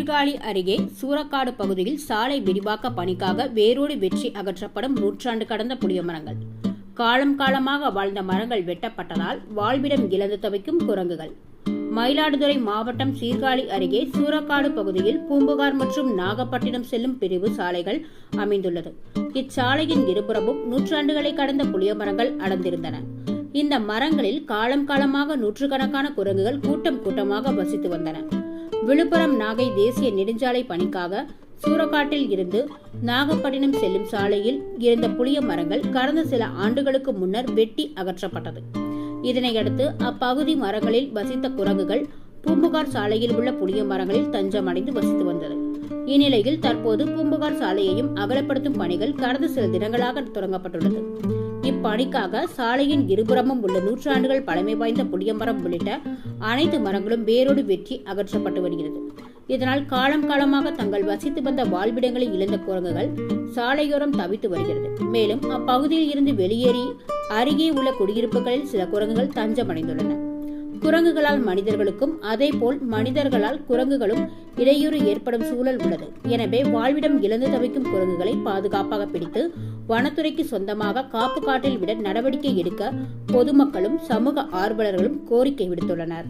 சீர்காழி அருகே சூரக்காடு பகுதியில் சாலை விரிவாக்க பணிக்காக வேரோடு வெற்றி அகற்றப்படும் நூற்றாண்டு கடந்த புளிய மரங்கள். காலம் காலமாக வாழ்ந்த மரங்கள் வெட்டப்பட்டதால் வாழ்விடம் இழந்து தவிக்கும் குரங்குகள். மயிலாடுதுறை மாவட்டம் சீர்காழி அருகே சூரக்காடு பகுதியில் பூம்புகார் மற்றும் நாகப்பட்டினம் செல்லும் பிரிவு சாலைகள் அமைந்துள்ளது. இச்சாலையின் இருபுறமும் நூற்றாண்டுகளை கடந்த புளிய மரங்கள் அடர்ந்திருந்தன இந்த மரங்களில் காலம் காலமாக நூற்றுக்கணக்கான குரங்குகள் கூட்டம் கூட்டமாக வசித்து வந்தன. விழுப்புரம் நாகை தேசிய நெடுஞ்சாலை பணிக்காக சூரக்காட்டில் இருந்து நாகப்பட்டினம் செல்லும் சாலையில் இருந்த புளிய மரங்கள் கடந்த சில ஆண்டுகளுக்கு முன்னர் வெட்டி அகற்றப்பட்டது. இதனையடுத்து அப்பகுதி மரங்களில் வசித்த குரங்குகள் பூம்புகார் சாலையில் உள்ள புளிய மரங்களில் தஞ்சமடைந்து வசித்து வந்தது. இந்நிலையில் தற்போது பூம்புகார் சாலையையும் அகலப்படுத்தும் பணிகள் கடந்த சில தினங்களாக தொடங்கப்பட்டுள்ளது. இப்பணிக்காக சாலையின் இருபுறமும் உள்ள நூற்றாண்டுகள் பழமை வாய்ந்த புளியமரம் உள்ளிட்ட அனைத்து மரங்களும் வேரோடு வெற்றி அகற்றப்பட்டு வருகிறது. இதனால் காலம் காலமாக தங்கள் வசித்து வந்த வாழ்விடங்களை இழந்த குரங்குகள் சாலையோரம் தவித்து வருகிறது. மேலும் அப்பகுதியில் இருந்து வெளியேறி அருகே உள்ள குடியிருப்புகளில் சில குரங்குகள் தஞ்சமடைந்துள்ளன. குரங்குகளால் மனிதர்களுக்கும் அதேபோல் மனிதர்களால் குரங்குகளும் இடையூறு ஏற்படும் சூழல் உள்ளது. எனவே வாழ்விடம் இழந்து தவிக்கும் குரங்குகளை பாதுகாப்பாக பிடித்து வனத்துறைக்கு சொந்தமாக காப்பு காட்டில் விட நடவடிக்கை எடுக்க பொதுமக்களும் சமூக ஆர்வலர்களும் கோரிக்கை விடுத்துள்ளனர்.